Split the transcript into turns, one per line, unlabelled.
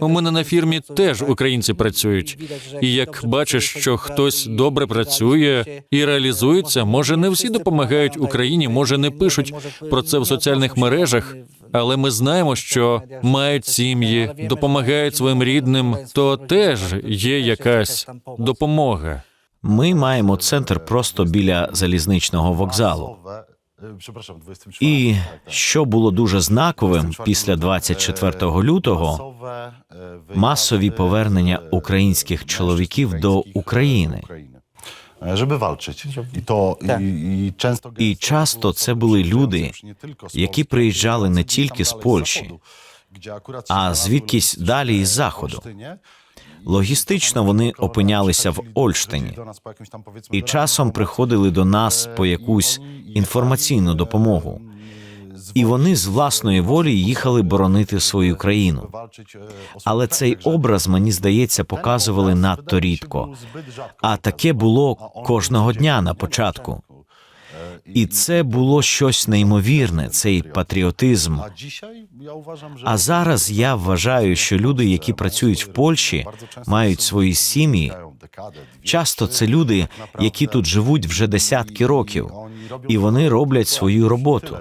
У мене на фірмі теж українці працюють. І як бачиш, що хтось добре працює і реалізується, може не всі допомагають Україні, може не пишуть про це в соціальних мережах, але ми знаємо, що мають сім'ї, допомагають своїм рідним, то теж є якась допомога.
Ми маємо центр просто біля залізничного вокзалу. І що було дуже знаковим після 24 лютого, масові повернення українських чоловіків до України.
Żeby walczyć. I to i, i często
І часто це були люди, які приїжджали не тільки з Польщі, а звідкись далі із заходу. Логістично вони опинялися в Ольштині і часом приходили до нас по якусь інформаційну допомогу. І вони з власної волі їхали боронити свою країну. Але цей образ, мені здається, показували надто рідко. А таке було кожного дня на початку. І це було щось неймовірне, цей патріотизм. А зараз я вважаю, що люди, які працюють в Польщі, мають свої сім'ї. Часто це люди, які тут живуть вже десятки років, і вони роблять свою роботу.